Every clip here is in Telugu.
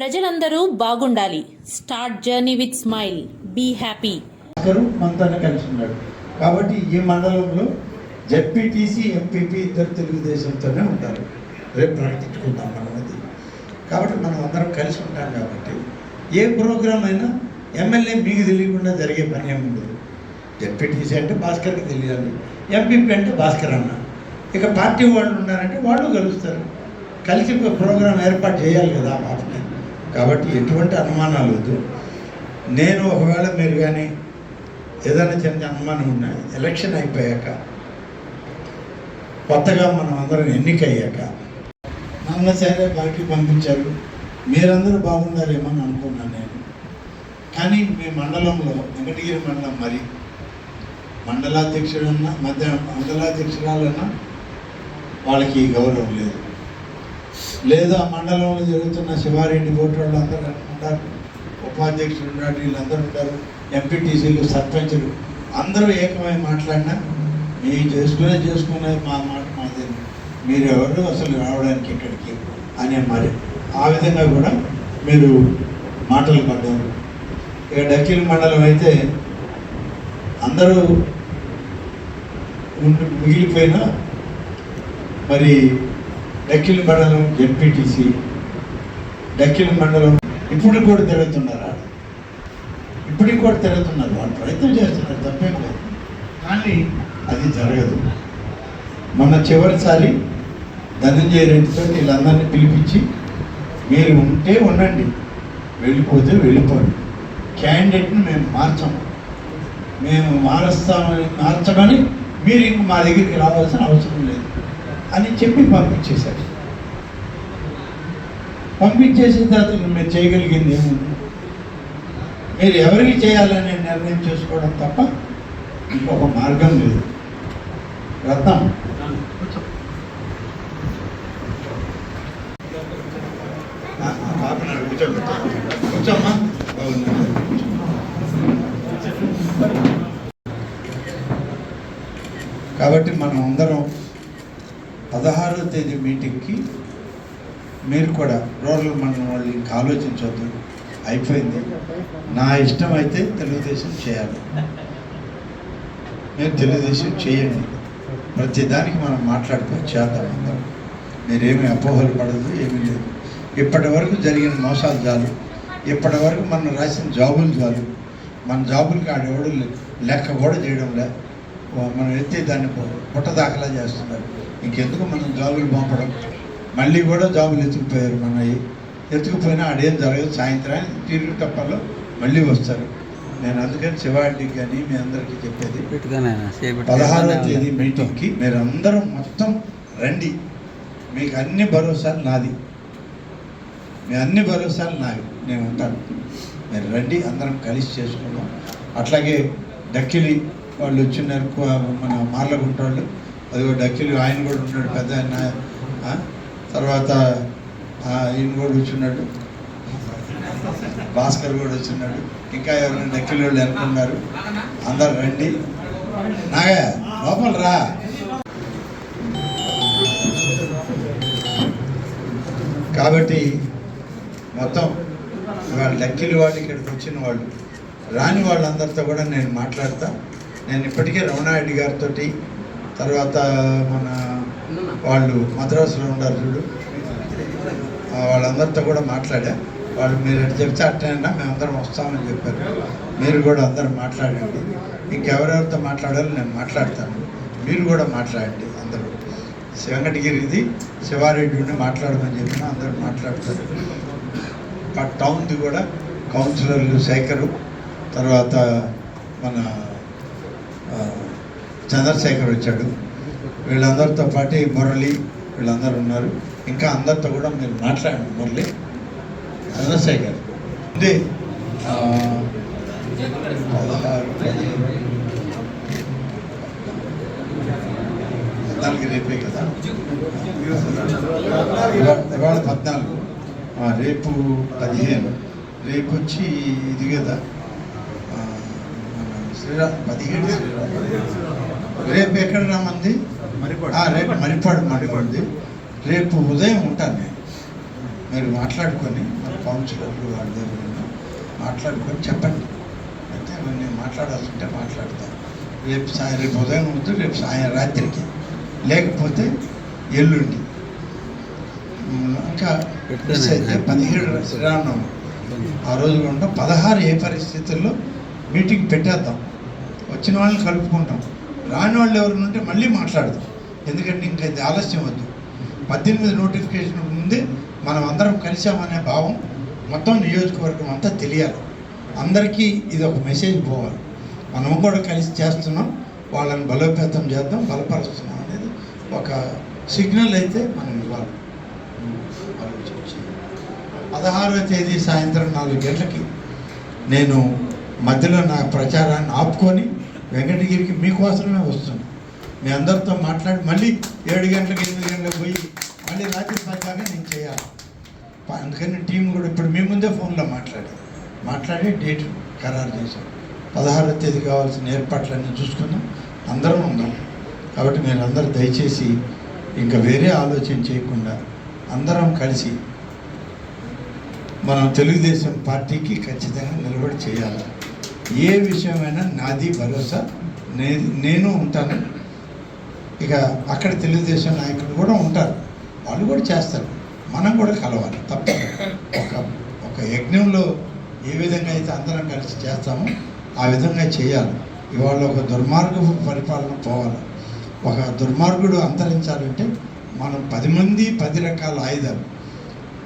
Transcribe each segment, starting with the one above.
ప్రజలందరూ బాగుండాలి. Start journey with smile be happy Bhaskar మనతోనే కలిసి ఉన్నాడు. కాబట్టి ఈ మండలంలో జెడ్పీటీసీ ఎంపీపీ ఇద్దరు తెలుగుదేశంతోనే ఉంటారు. రేపు ప్రకటించుకుందాం మనం అది కాబట్టి మనం అందరం కలిసి ఉంటాం కాబట్టి ఏ ప్రోగ్రాం అయినా ఎమ్మెల్యే మీకు తెలియకుండా జరిగే పని ఏమి ఉండదు. జెడ్పీటీసీ అంటే భాస్కర్కి తెలియాలి. ఎంపీపీ అంటే భాస్కర్ అన్న. ఇక పార్టీ వాళ్ళు ఉన్నారంటే వాళ్ళు కలుస్తారు. కలిసి ప్రోగ్రాం ఏర్పాటు చేయాలి కదా ఆ కాబట్టి ఎటువంటి అనుమానాలు వద్దు నేను ఒకవేళ మీరు కానీ ఏదైనా చిన్న అనుమానం ఉన్నా ఎలక్షన్ అయిపోయాక కొత్తగా మనం అందరం ఎన్నికయ్యాక నన్ను సరే బయటికి పంపించారు మీరందరూ బాగున్నారేమో అని అనుకున్నాను నేను. కానీ మీ మండలంలో వెంకటగిరి మండలం మరి మండలాధ్యక్షుడన్నా మధ్య మండలాధ్యక్షురాలన్నా వాళ్ళకి గౌరవం లేదు. లేదా మండలంలో జరుగుతున్న శివారెడ్డి ఓటు వాళ్ళు అందరూ ఉంటారు. ఉపాధ్యక్షులు ఉన్నారు వీళ్ళందరూ ఉంటారు. ఎంపీటీసీలు సర్పంచులు అందరూ ఏకమై మాట్లాడినా మేము చేసుకునే చేసుకునే మా మాట మాది. మీరు ఎవరు అసలు రావడానికి ఇక్కడికి? అనే మరి ఆ విధంగా కూడా మీరు మాటలు పడ్డారు. ఇక డక్కిలి మండలం అయితే అందరూ మిగిలిపోయినా మరి డక్కిలి మండలం జెడ్పీటీసీ డక్కిలి మండలం ఇప్పుడు కూడా తిరుగుతున్నారు? ఆడ. ఇప్పటికి కూడా తిరుగుతున్నారు వాళ్ళు ప్రయత్నం చేస్తున్నారు తప్పేం లేదు. కానీ అది జరగదు. మొన్న చివరిసారి ధనంజయ రెడ్డితో వీళ్ళందరినీ పిలిపించి మీరు ఉంటే ఉండండి వెళ్ళిపోతే వెళ్ళిపోండి. క్యాండిడేట్ని మేము మార్చము మేము మారుస్తామని మార్చమని మీరు ఇంక మా దగ్గరికి రావాల్సిన అవసరం లేదు. అని చెప్పి పంపించేశారు. పంపించేసిన తర్వాత మీరు చేయగలిగింది ఏముంది? మీరు ఎవరికి చేయాలనే నిర్ణయం చేసుకోవడం తప్ప ఇంకొక మార్గం లేదు. రత్నం. ఆ, కూర్చోమ్మా. కాబట్టి మనం అందరం పదహారో తేదీ మీటింగ్కి మీరు కూడా రూరల్ మండలం వాళ్ళు ఇంకా ఆలోచించవద్దు అయిపోయింది. నా ఇష్టం అయితే తెలుగుదేశం చేయాలి. మీరు తెలుగుదేశం చేయండి. ప్రతి దానికి మనం మాట్లాడుకొని చేద్దాం అందరం. మీరేమి అపోహలు పడదు ఏమీ లేదు. ఇప్పటి వరకు జరిగిన మోసాలు చాలు. ఇప్పటి వరకు మనం రాసిన జాబులు చాలు. మన జాబులకి ఆడెవడు లెక్క కూడా చేయడం లే మనం ఎత్తే దాన్ని పుట్ట దాఖలా చేస్తున్నారు. ఇంకెందుకు మనం జాబులు పంపడం? మళ్ళీ కూడా జాబులు ఎత్తుకుపోయారు మనవి. ఎత్తుకుపోయినా ఆడేం జరగదు. సాయంత్రానికి తిరుగు తప్పల్లో మళ్ళీ వస్తారు. నేను అందుకని శివాడికి కానీ మీ అందరికీ చెప్పేది పదహారవ తేదీ మీటింగ్కి మీరు అందరం మొత్తం రండి. మీకు అన్ని భరోసాలు నాది. మీ అన్ని భరోసాలు నావి. నేను ఉంటాను. మీరు రండి అందరం కలిసి చేసుకుందాం. అట్లాగే డక్కిలి వాళ్ళు వచ్చినారు మన మార్లగుంట వాళ్ళు. అదిగో డక్కిలు ఆయన కూడా ఉన్నాడు పెద్ద ఆయన తర్వాత ఈయన కూడా కూర్చున్నాడు. భాస్కర్ కూడా వచ్చిన్నాడు. ఇంకా ఎవరైనా డక్కిలు వాళ్ళు అనుకున్నారు అందరు రండి. నాగా లోపల రా. కాబట్టి మొత్తం ఇవాళ లెక్కలు వాళ్ళు ఇక్కడికి వచ్చిన వాళ్ళు రాని వాళ్ళందరితో కూడా నేను మాట్లాడతా. నేను ఇప్పటికే రమణారెడ్డి గారితో తర్వాత మన వాళ్ళు మద్రాసులో ఉన్నారు చూడు. వాళ్ళందరితో కూడా మాట్లాడా. వాళ్ళు మీరు ఎటు చెప్తే అట్టైనా మేమందరం వస్తామని చెప్పారు. మీరు కూడా అందరం మాట్లాడండి. ఇంకెవరెవరితో మాట్లాడాలో నేను మాట్లాడతాను. మీరు కూడా మాట్లాడండి అందరూ. వెంకటగిరిది శివారెడ్డి ఉండి మాట్లాడమని చెప్పిన అందరూ మాట్లాడతారు. ఆ టౌన్ది కూడా కౌన్సిలర్లు శేఖరు తర్వాత మన చంద్రశేఖర్ వచ్చాడు. వీళ్ళందరితో పాటు మురళి వీళ్ళందరూ ఉన్నారు. ఇంకా అందరితో కూడా మీరు మాట్లాడండి మురళి. చంద్రశేఖర్. ఇది పద్నాలుగు రేపే కదా? ఇవాళ పద్నాలుగు. రేపు పదిహేను. రేపు వచ్చి ఇది కదా? శ్రీరామ్ పదిహేడు శ్రీరామ్. రేపు ఎక్కడ రామంది ఆ, రేపు మరిపాడు మరిపాడుది. రేపు ఉదయం ఉంటాను నేను. మీరు మాట్లాడుకొని మన కౌన్సిలర్లు వాళ్ళ దగ్గర మాట్లాడుకొని చెప్పండి. అయితే నేను మాట్లాడాల్సి ఉంటే మాట్లాడతాను రేపు సాయం రేపు ఉదయం వద్దు రేపు సాయం రాత్రికి. లేకపోతే ఎల్లుండి. ఇంకా అయితే పదిహేడు శ్రీరామనవమి ఆ రోజు కూడా పదహారు ఏ పరిస్థితుల్లో మీటింగ్ పెట్టేద్దాం. వచ్చిన వాళ్ళని కలుపుకుంటాం. రాని వాళ్ళు ఎవరు ఉంటే మళ్ళీ మాట్లాడదాం. ఎందుకంటే ఇంకా ఇది ఆలస్యం వద్దు. పద్దెనిమిది నోటిఫికేషన్ ముందే మనం అందరం కలిసామనే భావం మొత్తం నియోజకవర్గం అంతా తెలియాలి. అందరికీ ఇది ఒక మెసేజ్ పోవాలి. మనం కూడా కలిసి చేస్తున్నాం. వాళ్ళని బలోపేతం చేద్దాం బలపరుస్తున్నాం అనేది ఒక సిగ్నల్ అయితే మనం ఇవ్వాలి. ఆలోచించి పదహారవ తేదీ సాయంత్రం నాలుగు గంటలకి నేను మధ్యలో నా ప్రచారాన్ని ఆపుకొని వెంకటగిరికి మీకోసమే వస్తుంది. మీ అందరితో మాట్లాడి మళ్ళీ ఏడు గంటలకు ఎనిమిది గంటలకు పోయి మళ్ళీ రాత్రి పది నేను చేయాలి. అందుకని టీం కూడా ఇప్పుడు మీ ముందే ఫోన్లో మాట్లాడి మాట్లాడి డేట్ ఖరారు చేశాం పదహారవ తేదీ కావాల్సిన ఏర్పాట్లన్నీ చూసుకుందాం. అందరం ఉందాం. కాబట్టి మీరు అందరు దయచేసి ఇంకా వేరే ఆలోచన చేయకుండా అందరం కలిసి మనం తెలుగుదేశం పార్టీకి ఖచ్చితంగా నిలబడి చేయాలి. ఏ విషయమైనా నాది భరోసా నేను ఉంటాను. ఇక అక్కడ తెలుగుదేశం నాయకులు కూడా ఉంటారు. వాళ్ళు కూడా చేస్తారు. మనం కూడా కలవాలి. తప్ప ఒక ఒక యజ్ఞంలో ఏ విధంగా అయితే అందరం కలిసి చేస్తామో ఆ విధంగా చేయాలి. ఇవాళ ఒక దుర్మార్గపు పరిపాలన పోవాలి. ఒక దుర్మార్గుడు అంతరించాలంటే మనం పది మంది పది రకాల ఆయుధాలు.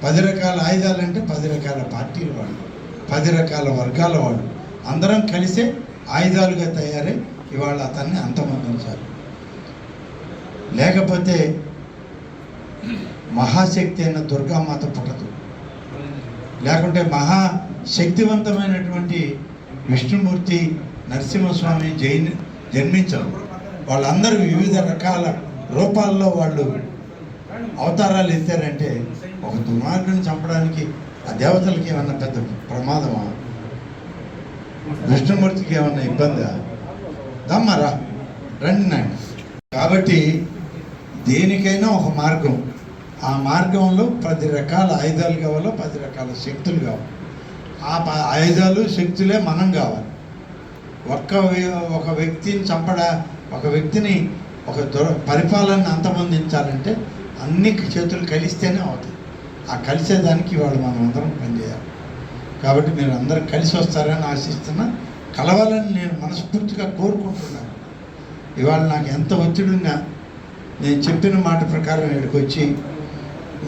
పది రకాల ఆయుధాలు అంటే పది రకాల పార్టీల వాళ్ళు పది రకాల వర్గాల వాళ్ళు అందరం కలిసే ఆయుధాలుగా తయారై ఇవాళ అతన్ని అంతమొందించాలి లేకపోతే మహాశక్తి అయిన దుర్గామాత పుట్టదు. లేకుంటే మహా శక్తివంతమైనటువంటి విష్ణుమూర్తి నరసింహస్వామి జైన్ జన్మించరు. వాళ్ళందరూ వివిధ రకాల రూపాల్లో వాళ్ళు అవతారాలు ఎత్తారంటే ఒక దుర్మార్గుని చంపడానికి ఆ దేవతలకి ఏమన్నా పెద్ద ప్రమాదమా? విష్ణుమూర్తికి ఏమన్నా ఇబ్బందా? దమ్మరా రండి నాయన. కాబట్టి దేనికైనా ఒక మార్గం. ఆ మార్గంలో పది రకాల ఆయుధాలు కావాలో పది రకాల శక్తులు కావాలి. ఆ ఆయుధాలు శక్తులే మనం కావాలి. ఒక్క ఒక వ్యక్తిని చంపడ ఒక వ్యక్తిని ఒక దొర పరిపాలన అంతమొందించాలంటే అన్ని చేతులు కలిస్తేనే అవుతాయి. ఆ కలిసేదానికి వాళ్ళు మనం అందరం పనిచేయాలి. కాబట్టి మీరు అందరూ కలిసి వస్తారని ఆశిస్తున్నా కలవాలని నేను మనస్ఫూర్తిగా కోరుకుంటున్నాను. ఇవాళ నాకు ఎంత ఒత్తిడి ఉన్నా నేను చెప్పిన మాట ప్రకారం ఇక్కడికి వచ్చి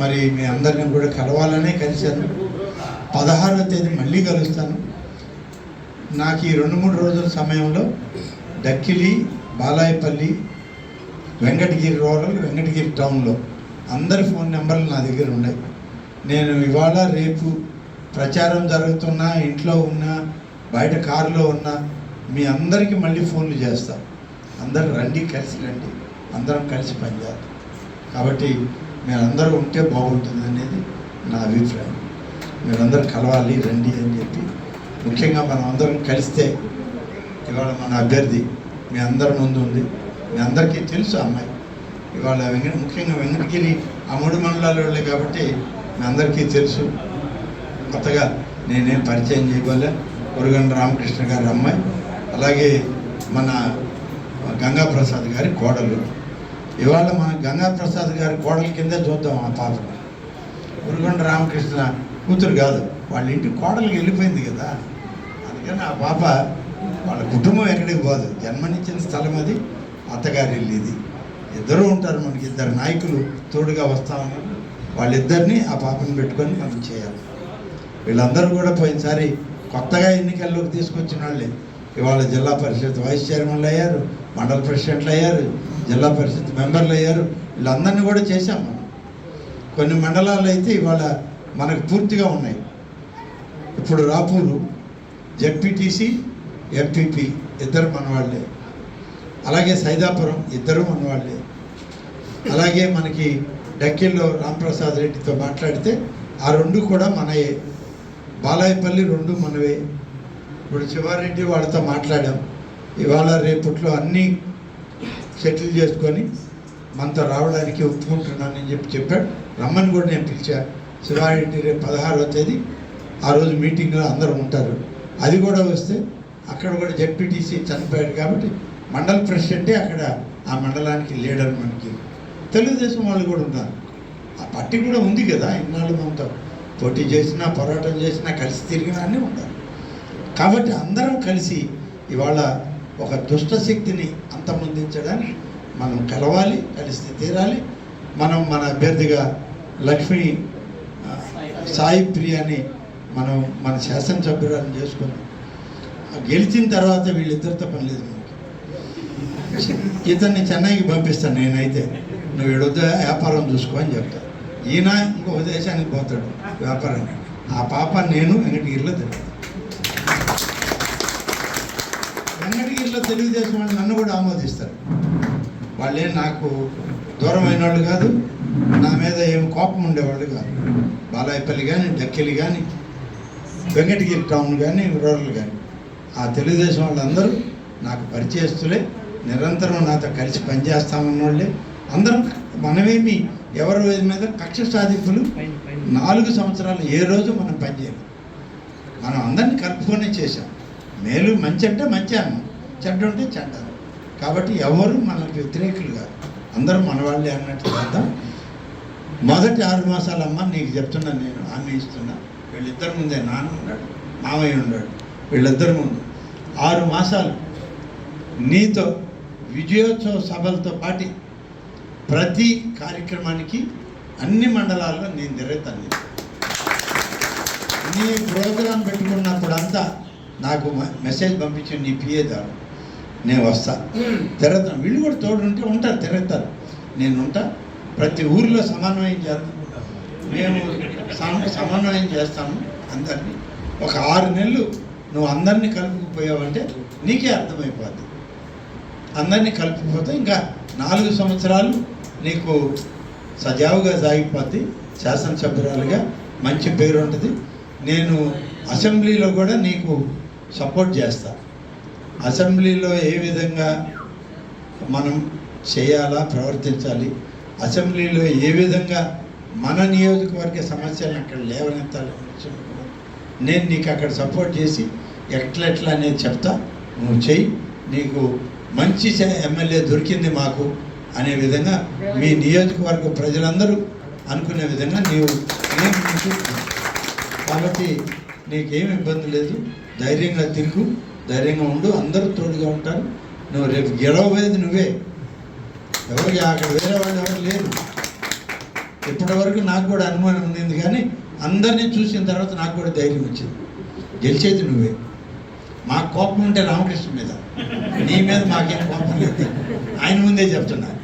మరి మీ అందరిని కూడా కలవాలనే కలిశాను. పదహారవ తేదీ మళ్ళీ కలుస్తాను. నాకు ఈ రెండు మూడు రోజుల సమయంలో డక్కిలి బాలాయపల్లి వెంకటగిరి రూరల్ వెంకటగిరి టౌన్లో అందరి ఫోన్ నెంబర్లు నా దగ్గర ఉన్నాయి. నేను ఇవాళ రేపు ప్రచారం జరుగుతున్నా ఇంట్లో ఉన్నా బయట కారులో ఉన్నా మీ అందరికీ మళ్ళీ ఫోన్లు చేస్తా. అందరు రండి కలిసి రండి. అందరం కలిసి పనిచేయాలి కాబట్టి మీరందరూ ఉంటే బాగుంటుంది అనేది నా అభిప్రాయం. మీరందరూ కలవాలి రండి అని చెప్పి. ముఖ్యంగా మనం అందరం కలిస్తే ఇవాళ మన అభ్యర్థి మీ అందరి ముందు ఉంది. మీ అందరికీ తెలుసు ఆ అమ్మాయి. ఇవాళ వెంకట ముఖ్యంగా వెంకటగిరి ఆ మూడు మండలాలు వాళ్ళే కాబట్టి మీ అందరికీ తెలుసు. కొత్తగా నేనేం పరిచయం చేయబోలే. ఉరుగండ రామకృష్ణ గారి అమ్మాయి. అలాగే మన గంగా ప్రసాద్ గారి కోడలు. ఇవాళ మన గంగా ప్రసాద్ గారి కోడల కిందే చూద్దాం ఆ పాప. ఉరుగండ రామకృష్ణ కూతురు కాదు. వాళ్ళ ఇంటి కోడలికి వెళ్ళిపోయింది కదా. అందుకని ఆ పాప వాళ్ళ కుటుంబం ఎక్కడికి పోదు. జన్మనిచ్చిన స్థలం అది అత్తగారి ఇల్లు ఇది. ఇద్దరు ఉంటారు మనకి. ఇద్దరు నాయకులు తోడుగా వస్తా ఉన్నారు. వాళ్ళిద్దరిని ఆ పాపను పెట్టుకొని మనం చేయాలి. వీళ్ళందరూ కూడా పోయినసారి కొత్తగా ఎన్నికల్లోకి తీసుకొచ్చిన వాళ్ళే. ఇవాళ జిల్లా పరిషత్ వైస్ చైర్మన్లు అయ్యారు మండల ప్రెసిడెంట్లు అయ్యారు జిల్లా పరిషత్ మెంబర్లు అయ్యారు. వీళ్ళందరినీ కూడా చేశాం మనం. కొన్ని మండలాలు అయితే ఇవాళ మనకు పూర్తిగా ఉన్నాయి. ఇప్పుడు రాపూరు జడ్పీటీసీ ఎంపీపీ ఇద్దరు మనవాళ్ళే అలాగే సైదాపురం ఇద్దరు మనవాళ్ళే అలాగే మనకి డక్కిల్లో రాంప్రసాద్ రెడ్డితో మాట్లాడితే ఆ రెండు కూడా మనయే. బాలాయపల్లి రెండు మనవే. ఇప్పుడు శివారెడ్డి వాళ్ళతో మాట్లాడాం. ఇవాళ రేపట్లో అన్నీ సెటిల్ చేసుకొని మనతో రావడానికి ఒప్పుకుంటున్నానని చెప్పి చెప్పాడు. రమ్మని కూడా నేను పిలిచాను శివారెడ్డి రేపు పదహారవ తేదీ ఆ రోజు మీటింగ్లో అందరూ ఉంటారు. అది కూడా వస్తే అక్కడ కూడా జెడ్పీటీసీ చనిపోయాడు కాబట్టి మండల ప్రెసిడెంటే అక్కడ ఆ మండలానికి లీడర్ మనకి. తెలుగుదేశం వాళ్ళు కూడా ఉన్నారు. ఆ పార్టీ కూడా ఉంది కదా ఇన్నాళ్ళు మనతో. పోటీ చేసినా పోరాటం చేసినా కలిసి తిరిగినా అన్నీ ఉంటారు కాబట్టి అందరం కలిసి ఇవాళ ఒక దుష్ట శక్తిని అంతమొందించడానికి మనం కలవాలి కలిసి తీరాలి. మనం మన అభ్యర్థిగా లక్ష్మి సాయి ప్రియాని మనం మన శాసనసభ్యురాలను చేసుకున్నాం. గెలిచిన తర్వాత వీళ్ళిద్దరితో పని లేదు మనకి. ఇతన్ని చెన్నైకి పంపిస్తాను నేనైతే. నువ్వు ఎడొద్ద వ్యాపారం చూసుకో అని చెప్తాను. ఈయన ఇంకొక దేశానికి పోతాడు వ్యాపారానికి. ఆ పాప నేను వెంకటగిరిలో తిరుగుతాను వెంకటగిరిలో తెలుగుదేశం వాళ్ళు నన్ను కూడా ఆమోదిస్తారు. వాళ్ళే నాకు దూరమైన వాళ్ళు కాదు నా మీద ఏం కోపం ఉండేవాళ్ళు కాదు. బాలాయపల్లి కానీ డక్కెలి కానీ వెంకటగిరి టౌన్ కానీ రూరల్ కానీ ఆ తెలుగుదేశం వాళ్ళందరూ నాకు పరిచయస్తులే. నిరంతరం నాతో కలిసి పనిచేస్తామన్న వాళ్ళే అందరం మనమేమి ఎవరి మీద కక్ష సాధింపులు నాలుగు సంవత్సరాలు ఏ రోజు మనం పనిచేయలేదు మనం అందరినీ కలుపుకొనే చేశాం. మేలు మంచి అంటే మంచి అన్నాం చెడ్డ ఉంటే చెడ్డ. కాబట్టి ఎవరు మనకు వ్యతిరేకులు కాదు. అందరూ మన వాళ్ళే అన్నట్టు చేద్దాం. మొదటి ఆరు మాసాలమ్మ నీకు చెప్తున్నాను నేను హామీ ఇస్తున్నా. వీళ్ళిద్దరి ముందే నాన్న ఉన్నాడు మామయ్య ఉన్నాడు వీళ్ళిద్దరి ముందు. ఆరు మాసాలు నీతో విజయోత్సవ సభలతో పాటు ప్రతి కార్యక్రమానికి అన్ని మండలాల్లో నేను తిరుగుతాను. నీ ప్రోగ్రాం పెట్టుకున్నప్పుడంతా నాకు మెసేజ్ పంపించి నీ పిఏ ద్వారా నేను వస్తా. తిరుగుతాను వీళ్ళు కూడా తోడు ఉంటే ఉంటారు తిరుగుతారు నేను ఉంటా. ప్రతి ఊరిలో సమన్వయం చేస్తాం. మేము సమ- సమన్వయం చేస్తాము అందరినీ. ఒక ఆరు నెలలు నువ్వు అందరినీ కలుపుకుపోయావంటే నీకే అర్థమైపోద్ది. అందరినీ కలుపుకుపోతే ఇంకా నాలుగు సంవత్సరాలు నీకు సజావుగా సాగిపోద్ది శాసనసభ్యురాలుగా. మంచి పేరు ఉంటుంది. నేను అసెంబ్లీలో కూడా నీకు సపోర్ట్ చేస్తా. అసెంబ్లీలో ఏ విధంగా మనం చేయాలా ప్రవర్తించాలి అసెంబ్లీలో ఏ విధంగా మన నియోజకవర్గ సమస్యలను అక్కడ లేవనెత్తాలి నేను నీకు అక్కడ సపోర్ట్ చేసి ఎట్లెట్లా అనేది చెప్తా. నువ్వు చెయ్యి. నీకు మంచి ఎమ్మెల్యే దొరికింది మాకు. అనే విధంగా మీ నియోజకవర్గ ప్రజలందరూ అనుకునే విధంగా నీవు కాబట్టి నీకేం ఇబ్బంది లేదు. ధైర్యంగా తిరుగు. ధైర్యంగా ఉండు. అందరూ తోడుగా ఉంటారు. నువ్వు రేపు గెలవబోయేది నువ్వే. ఎవరికి అక్కడ వేరే వాళ్ళు ఎవరు లేరు. ఇప్పటివరకు నాకు కూడా అనుమానం ఉండింది కానీ అందరినీ చూసిన తర్వాత నాకు కూడా ధైర్యం వచ్చింది. గెలిచేది నువ్వే. మాకు కోపం ఉంటే రామకృష్ణ మీద. నీ మీద మాకేం కోపం లేదు. ఆయన ముందే చెప్తున్నాను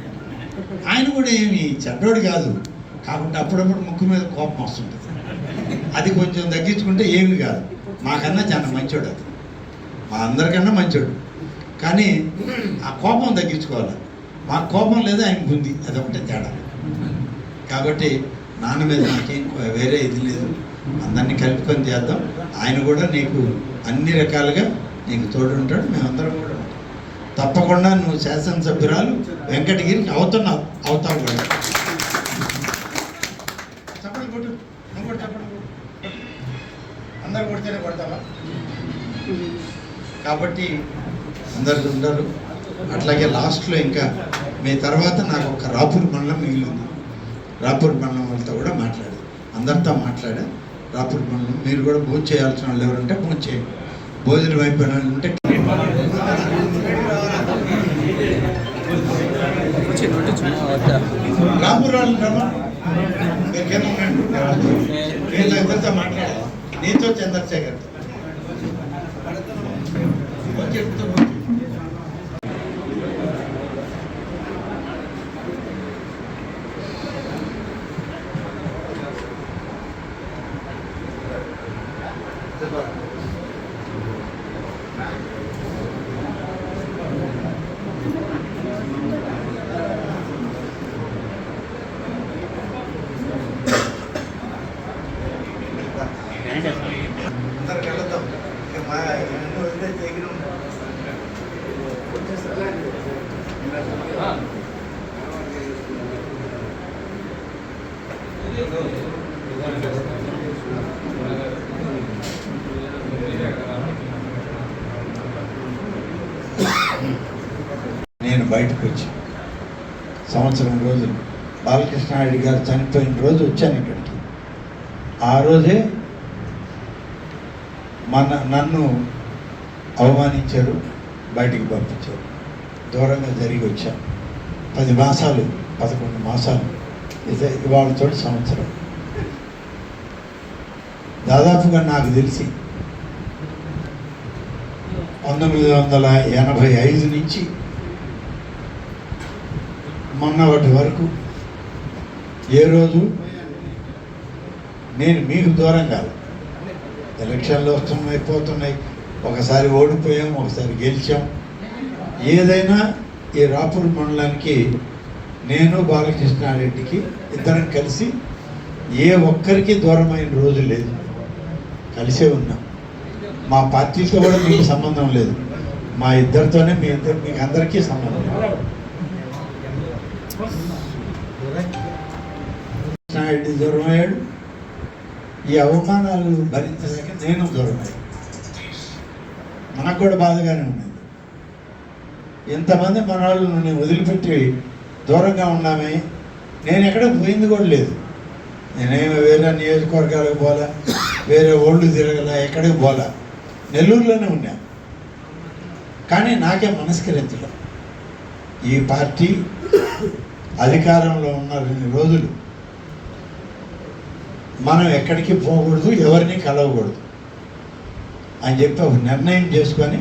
ఆయన కూడా ఏమి చెడ్డోడు కాదు. కాబట్టి అప్పుడప్పుడు ముక్కు మీద కోపం వస్తుంటుంది. అది కొంచెం తగ్గించుకుంటే ఏమి కాదు. మాకన్నా చాలా మంచోడు అది. మా అందరికన్నా మంచోడు. కానీ ఆ కోపం తగ్గించుకోవాలి. మా కోపం లేదా ఆయనకు ఉంది అదొకటే తేడా. కాబట్టి నాన్న మీద నాకేం వేరే ఇది లేదు. అందరినీ కలుపుకొని చేద్దాం. ఆయన కూడా నీకు అన్ని రకాలుగా నీకు తోడు ఉంటాడు మేమందరం కూడా తప్పకుండా నువ్వు శాసనసభ్యురాలు వెంకటగిరికి అవుతున్నావు అవుతావు కూడా. కొట్టు అందరు కొడితేనే కొడతావా? కాబట్టి అందరు ఉండరు. అట్లాగే లాస్ట్లో ఇంకా మీ తర్వాత నాకు ఒక రాపూర్ మండలం మిగిలింది. రాపూర్ మండలం వాళ్ళతో కూడా మాట్లాడాను అందరితో మాట్లాడా రాపూర్ మండలం మీరు కూడా భోజనం చేయాల్సిన వాళ్ళు ఎవరంటే భోజనం చేయండి. భోజనం అయిపోయిన వాళ్ళు ఉంటే రాపూర్ వాళ్ళు రమ్మా మీకేమన్నాడు వీళ్ళ ఇద్దరితో నీతో చంద్రశేఖర్. చెప్తూ అందరికి వెళ్దాం మా ఎన్నో వదిలేసి దగ్గర నేను బయటకు వచ్చి సంవత్సరం రోజులు బాలకృష్ణారెడ్డి గారు చనిపోయిన రోజు వచ్చాను ఇక్కడికి. ఆ రోజే మన నన్ను అవమానించారు బయటికి పంపించారు. దూరంగా జరిగి వచ్చాను పది మాసాలు పదకొండు మాసాలు. ఇదే ఇవాళతో సంవత్సరం. దాదాపుగా నాకు తెలిసి పంతొమ్మిది వందల ఎనభై ఐదు నుంచి మొన్నటి వాటి వరకు ఏ రోజు నేను మీకు దూరం కాదు. ఎలక్షన్లు వస్తున్నాయి పోతున్నాయి ఒకసారి ఓడిపోయాం ఒకసారి గెలిచాం. ఏదైనా ఈ రాపూర్ మండలానికి నేను బాలకృష్ణారెడ్డికి ఇద్దరం కలిసి ఏ ఒక్కరికి దూరమైన రోజు లేదు. కలిసే ఉన్నాం. మా పార్టీతో కూడా మీకు సంబంధం లేదు. మా ఇద్దరితోనే మీ ఇద్దరు మీకు అందరికీ సంబంధం కృష్ణారెడ్డి దూరం అయ్యాడు. ఈ అవమానాలు భరించలేక నేను దూరం మనకు కూడా బాధగానే ఉండేది ఎంతమంది మన వాళ్ళు నేను వదిలిపెట్టి దూరంగా ఉన్నామే నేను ఎక్కడ పోయింది కూడా లేదు. నేనేమి వేరే నియోజకవర్గాలకు పోలా వేరే ఓళ్ళు తిరగల ఎక్కడికి పోలా. నెల్లూరులోనే ఉన్నా. కానీ నాకే మనస్కరించడం ఈ పార్టీ అధికారంలో ఉన్న రెండు రోజులు మనం ఎక్కడికి పోకూడదు ఎవరిని కలవకూడదు. అని చెప్పి ఒక నిర్ణయం చేసుకొని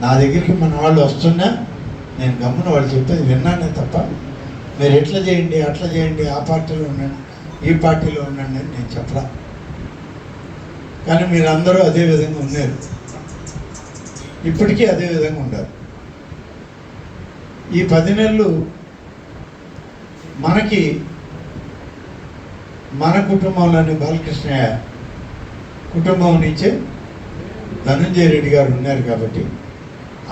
నా దగ్గరికి మన వాళ్ళు వస్తున్నా నేను గమ్మున వాళ్ళు చెప్పేది విన్నానే తప్ప మీరు ఎట్లా చేయండి అట్లా చేయండి ఆ పార్టీలో ఉండండి ఈ పార్టీలో ఉండండి అని నేను చెప్పరా కానీ మీరందరూ అదే విధంగా ఉన్నారు. ఇప్పటికీ అదే విధంగా ఉండరు ఈ పది నెలలు మనకి మన కుటుంబంలోని బాలకృష్ణయ్య కుటుంబం నుంచే ధనంజయ రెడ్డి గారు ఉన్నారు కాబట్టి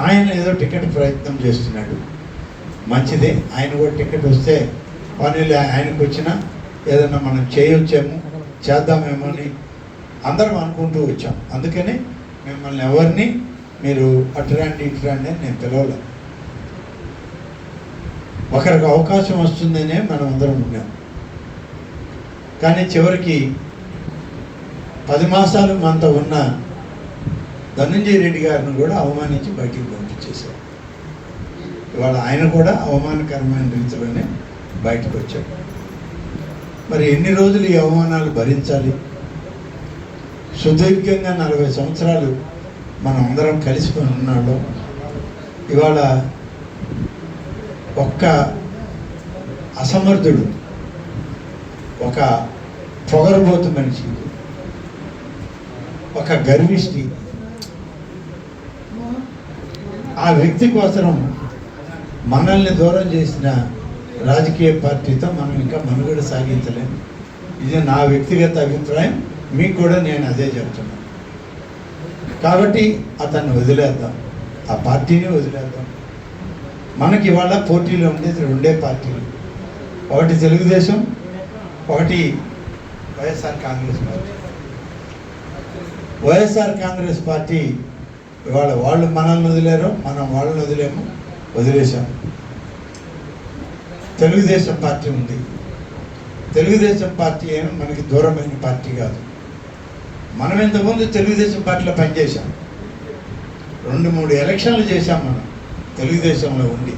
ఆయన ఏదో టికెట్ ప్రయత్నం చేస్తున్నాడు. మంచిదే ఆయన కూడా టికెట్ వస్తే పనులు ఆయనకు వచ్చినా ఏదైనా మనం చేయొచ్చేమో చేద్దామేమో అని అందరం అనుకుంటూ వచ్చాం. అందుకని మిమ్మల్ని ఎవరిని మీరు అటురాండి ఇటురాండి అని నేను పిలవలే ఒకరికి అవకాశం వస్తుందనే మనం అందరం ఉన్నాం. కానీ చివరికి పది మాసాలు మనతో ఉన్న ధనంజయ రెడ్డి గారిని కూడా అవమానించి బయటికి పంపించేశారు. ఇవాళ ఆయన కూడా అవమానకరమైన రీతిలోనే బయటకు వచ్చాడు మరి ఎన్ని రోజులు ఈ అవమానాలు భరించాలి? సుదీర్ఘంగా నలభై సంవత్సరాలు మనం అందరం కలిసిపోయి ఉన్నాడు ఇవాళ ఒక్క అసమర్థుడు ఒక పొగరబోతు మనిషి ఒక గర్విష్టి ఆ వ్యక్తి కోసం మనల్ని దూరం చేసిన రాజకీయ పార్టీతో మనం ఇంకా మనుగడ సాగించలేము ఇది నా వ్యక్తిగత అభిప్రాయం. మీకు కూడా నేను అదే చెప్తున్నాను కాబట్టి అతన్ని వదిలేద్దాం. ఆ పార్టీని వదిలేద్దాం. మనకి ఇవాళ పోటీలో ఉండేది రెండే పార్టీలు. ఒకటి తెలుగుదేశం ఒకటి వైఎస్ఆర్ కాంగ్రెస్ పార్టీ. వైఎస్ఆర్ కాంగ్రెస్ పార్టీ ఇవాళ వాళ్ళు మనల్ని వదిలేరు మనం వాళ్ళని వదిలేము వదిలేశాం. తెలుగుదేశం పార్టీ ఉంది. తెలుగుదేశం పార్టీ ఏమి మనకి దూరమైన పార్టీ కాదు. మనం ఇంతకుముందు తెలుగుదేశం పార్టీలో పనిచేశాం. రెండు మూడు ఎలక్షన్లు చేశాం మనం తెలుగుదేశంలో ఉండి.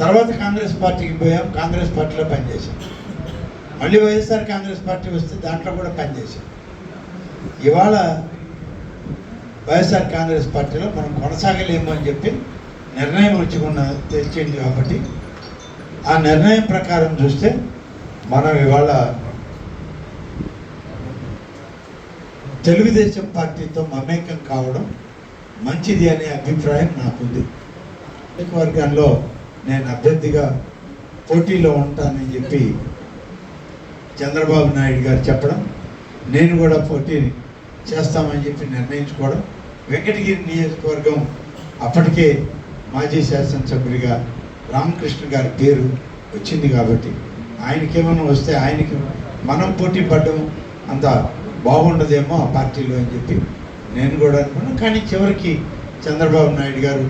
తర్వాత కాంగ్రెస్ పార్టీకి పోయాం కాంగ్రెస్ పార్టీలో పనిచేశాం. మళ్ళీ వైఎస్ఆర్ కాంగ్రెస్ పార్టీ వస్తే దాంట్లో కూడా పనిచేశాం. ఇవాళ వైఎస్ఆర్ కాంగ్రెస్ పార్టీలో మనం కొనసాగలేము అని చెప్పి నిర్ణయం వచ్చుకున్న తెచ్చింది కాబట్టి ఆ నిర్ణయం ప్రకారం చూస్తే మనం ఇవాళ తెలుగుదేశం పార్టీతో మమేకం కావడం మంచిది అనే అభిప్రాయం నాకుంది. వర్గంలో నేను అభ్యర్థిగా పోటీలో ఉంటానని చెప్పి చంద్రబాబు నాయుడు గారు చెప్పడం నేను కూడా పోటీ చేస్తామని చెప్పి నిర్ణయించుకోవడం వెంకటగిరి నియోజకవర్గం అప్పటికే మాజీ శాసనసభ్యుడిగా రామకృష్ణ గారి పేరు వచ్చింది కాబట్టి ఆయనకేమైనా వస్తే ఆయనకి మనం పోటీ పడడం అంత బాగుండదేమో ఆ పార్టీలో అని చెప్పి నేను కూడా అనుకున్నాను. కానీ చివరికి చంద్రబాబు నాయుడు గారు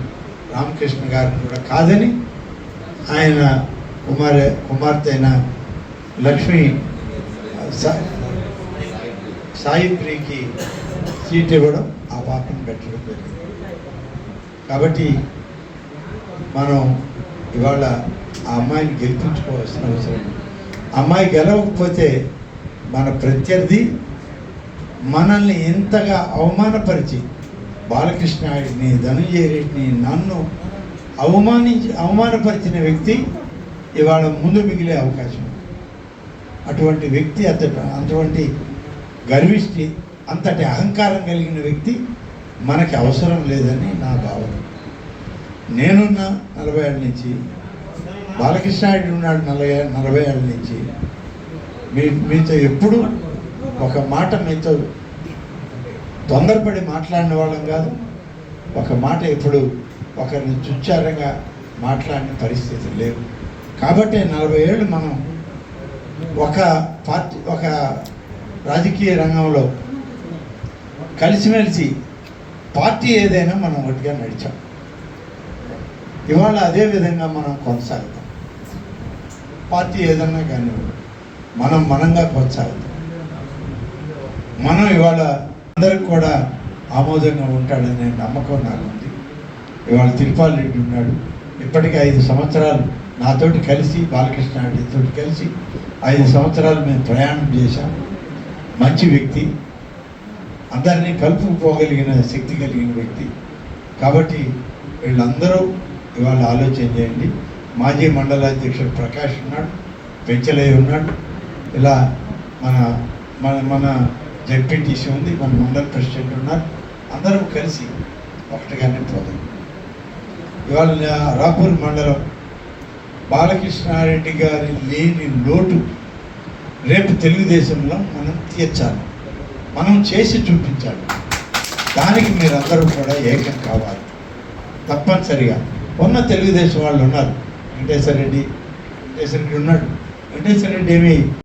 రామకృష్ణ గారిని కూడా కాదని ఆయన కుమార్ కుమార్తె అయిన లక్ష్మి సార్ సాయిత్రికి సీట్ ఇవ్వడం ఆ పాపను పెట్టడం జరిగింది కాబట్టి మనం ఇవాళ ఆ అమ్మాయిని గెలిపించుకోవాల్సిన అవసరం అమ్మాయి గెలవకపోతే మన ప్రత్యర్థి మనల్ని ఎంతగా అవమానపరిచి బాలకృష్ణాయుడిని ధనుంజయ రెడ్డిని నన్ను అవమానించి అవమానపరిచిన వ్యక్తి ఇవాళ ముందు మిగిలే అవకాశం ఉంది. అటువంటి వ్యక్తి అతడు అటువంటి గర్విష్టి అంతటి అహంకారం కలిగిన వ్యక్తి మనకి అవసరం లేదని నా భావన. నేనున్న నలభై ఏళ్ళ నుంచి బాలకృష్ణాయుడు ఉన్నాడు నలభై నలభై ఏళ్ళ నుంచి మీ మీతో ఎప్పుడు ఒక మాట మీతో తొందరపడి మాట్లాడిన వాళ్ళం కాదు. ఒక మాట ఎప్పుడు ఒకరిని చుచ్చారంగా మాట్లాడిన పరిస్థితి లేవు కాబట్టి నలభై ఏళ్ళు మనం ఒక పార్టీ ఒక రాజకీయ రంగంలో కలిసిమెలిసి పార్టీ ఏదైనా మనం ఒకటిగా నడిచాం. ఇవాళ అదే విధంగా మనం కొనసాగుతాం. పార్టీ ఏదన్నా కానీ మనం మనంగా కొనసాగుతాం. మనం ఇవాళ అందరికి కూడా ఆమోదంగా ఉంటాడనే నమ్మకం నాకు ఉంది ఇవాళ తిరుపాల్ రెడ్డి ఉన్నాడు. ఇప్పటికీ ఐదు సంవత్సరాలు నాతోటి కలిసి బాలకృష్ణ రెడ్డితో కలిసి ఐదు సంవత్సరాలు మేము ప్రయాణం చేశాము మంచి వ్యక్తి అందరినీ కలుపుకుపోగలిగిన శక్తి కలిగిన వ్యక్తి. కాబట్టి వీళ్ళందరూ ఇవాళ ఆలోచన చేయండి. మాజీ మండలాధ్యక్షుడు ప్రకాష్ ఉన్నాడు పెంచలయ్య ఉన్నాడు. ఇలా మన మన మన జడ్పీటీసీ ఉంది మన మండల ప్రెసిడెంట్ ఉన్నారు. అందరం కలిసి ఒకటిగానే పోదాం. ఇవాళ రాపూర్ మండలం బాలకృష్ణారెడ్డి గారి లేని లోటు రేపు తెలుగుదేశంలో మనం తీర్చాలి. మనం చేసి చూపించాలి. దానికి మీరందరూ కూడా ఏకం కావాలి. తప్పనిసరిగా. ఉన్న తెలుగుదేశం వాళ్ళు ఉన్నారు. వెంకటేశ్వర రెడ్డి వెంకటేశ్వర రెడ్డి ఉన్నాడు. వెంకటేశ్వర రెడ్డి ఏమి